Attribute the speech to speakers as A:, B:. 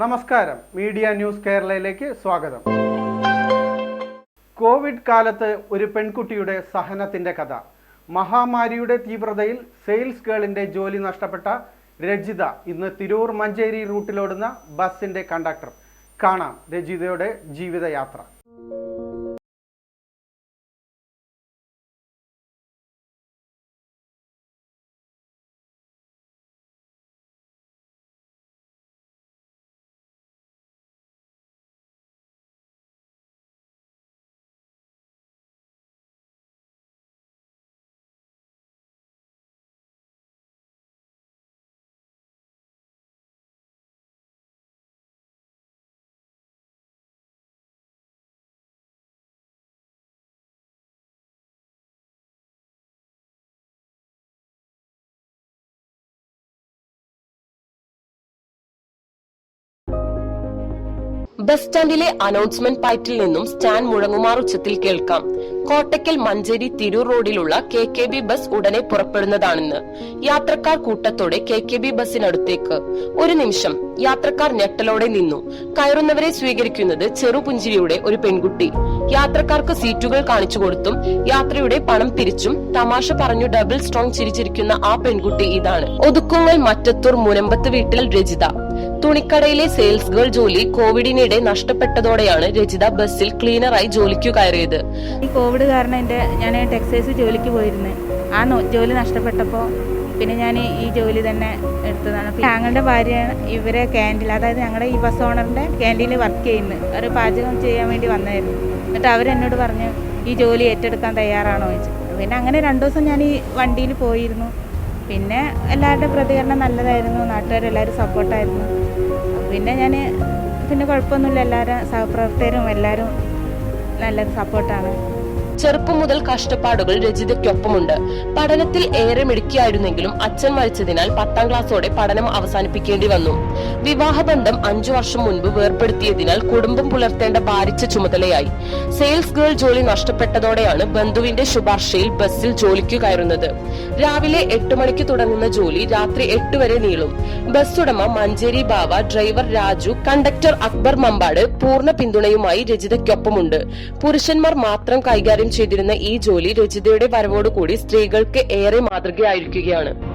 A: നമസ്കാരം. Media news കേരളയിലേക്ക് സ്വാഗതം. Covid കാലത്ത് ഒരു പെൺകുട്ടിയുടെ സഹനത്തിന്റെ കഥ. മഹാമാരിയുടെ തീവ്രതയിൽ സെയിൽസ് ഗേളിന്റെ ജോലി നഷ്ടപ്പെട്ട രജിത ഇന്ന് തിരൂർ മഞ്ചേരി റൂട്ടിലോടുന്ന ബസിന്റെ കണ്ടക്ടർ. കാണാം രജിതയുടെ ജീവിതയാത്ര.
B: ബസ് സ്റ്റാൻഡിലെ അനൗൺസ്മെന്റ് പൈറ്റിൽ നിന്നും സ്റ്റാൻഡ് മുഴങ്ങുമാർ ഉച്ചത്തിൽ കേൾക്കാം. കോട്ടയ്ക്കൽ മഞ്ചേരി തിരൂർ റോഡിലുള്ള കെ കെ ബി ബസ് ഉടനെ പുറപ്പെടുന്നതാണെന്ന്. യാത്രക്കാർ കൂട്ടത്തോടെ കെ കെ ബി ബസ്സിനടുത്തേക്ക്. ഒരു നിമിഷം. യാത്രക്കാർ ഞെട്ടലോടെ നിന്നു. കയറുന്നവരെ സ്വീകരിക്കുന്നത് ചെറുപുഞ്ചിരിയുടെ ഒരു പെൺകുട്ടി. യാത്രക്കാർക്ക് സീറ്റുകൾ കാണിച്ചു കൊടുത്തും യാത്രയുടെ പണം തിരിച്ചും തമാശ പറഞ്ഞു ഡബിൾ സ്ട്രോങ് ചിരിച്ചിരിക്കുന്ന ആ പെൺകുട്ടി ഇതാണ്. ഒതുക്കുങ്ങൽ മറ്റത്തൂർ മുനമ്പത്ത് വീട്ടിൽ രജിത തുണിക്കടയിലെ സെയിൽസ് ഗേൾ ജോലി കോവിഡിനിടെ നഷ്ടപ്പെട്ടതോടെയാണ് രചിത ബസ്സിൽ ക്ലീനറായി ജോലിക്ക് കയറിയത്.
C: ഈ കോവിഡ് കാരണം എന്റെ ഞാൻ ടെക്സൈസ് ജോലിക്ക് പോയിരുന്നു. ആ ജോലി നഷ്ടപ്പെട്ടപ്പോൾ പിന്നെ ഞാൻ ഈ ജോലി തന്നെ എടുത്തതാണ്. ഞങ്ങളുടെ ഭാര്യ ഇവരെ ക്യാന്റീൻ അതായത് ഞങ്ങളുടെ ഈ ബസ് ഓണറിന്റെ ക്യാന്റീനിൽ വർക്ക് ചെയ്യുന്നു. ഒരു പാചകം ചെയ്യാൻ വേണ്ടി വന്നായിരുന്നു. എന്നിട്ട് അവരെന്നോട് പറഞ്ഞു ഈ ജോലി ഏറ്റെടുക്കാൻ തയ്യാറാണോ? ചോദിച്ചു. പിന്നെ അങ്ങനെ രണ്ടു ദിവസം ഞാൻ ഈ വണ്ടിയിൽ പോയിരുന്നു. പിന്നെ എല്ലാവരുടെ പ്രതികരണം നല്ലതായിരുന്നു നാട്ടുകാരെല്ലാവരും സപ്പോർട്ടായിരുന്നു. പിന്നെ ഞാൻ പിന്നെ കുഴപ്പമൊന്നുമില്ല എല്ലാവരും സഹപ്രവർത്തകരും എല്ലാവരും നല്ല സപ്പോർട്ടാണ്.
B: ചെറുപ്പം മുതൽ കഷ്ടപ്പാടുകൾ രജിതയ്ക്കൊപ്പമുണ്ട് പഠനത്തിൽ ഏറെ മിടുക്കിയായിരുന്നെങ്കിലും അച്ഛൻ മരിച്ചതിനാൽ പത്താം ക്ലാസ്സോടെ പഠനം അവസാനിപ്പിക്കേണ്ടി വന്നു. വിവാഹബന്ധം അഞ്ചു വർഷം മുൻപ് വേർപ്പെടുത്തിയതിനാൽ കുടുംബം പുലർത്തേണ്ട ഭാരിച്ച ചുമതലയായി. സെയിൽസ് ഗേൾ ജോലി നഷ്ടപ്പെട്ടതോടെയാണ് ബന്ധുവിന്റെ ശുപാർശയിൽ ബസ്സിൽ ജോലിക്കു കയറുന്നത്. രാവിലെ എട്ട് മണിക്ക് തുടങ്ങുന്ന ജോലി രാത്രി എട്ട് വരെ നീളും. ബസ് ഉടമ മഞ്ചേരി ബാവ ഡ്രൈവർ രാജു കണ്ടക്ടർ അക്ബർ മമ്പാട് പൂർണ പിന്തുണയുമായി രജിതയ്ക്കൊപ്പമുണ്ട്. പുരുഷന്മാർ മാത്രം കൈകാര്യം ചെയ്തിരുന്ന ഈ ജോലി രജിതയുടെ വരവോടുകൂടി സ്ത്രീകൾക്ക് ഏറെ മാതൃകയായിരിക്കുകയാണ്.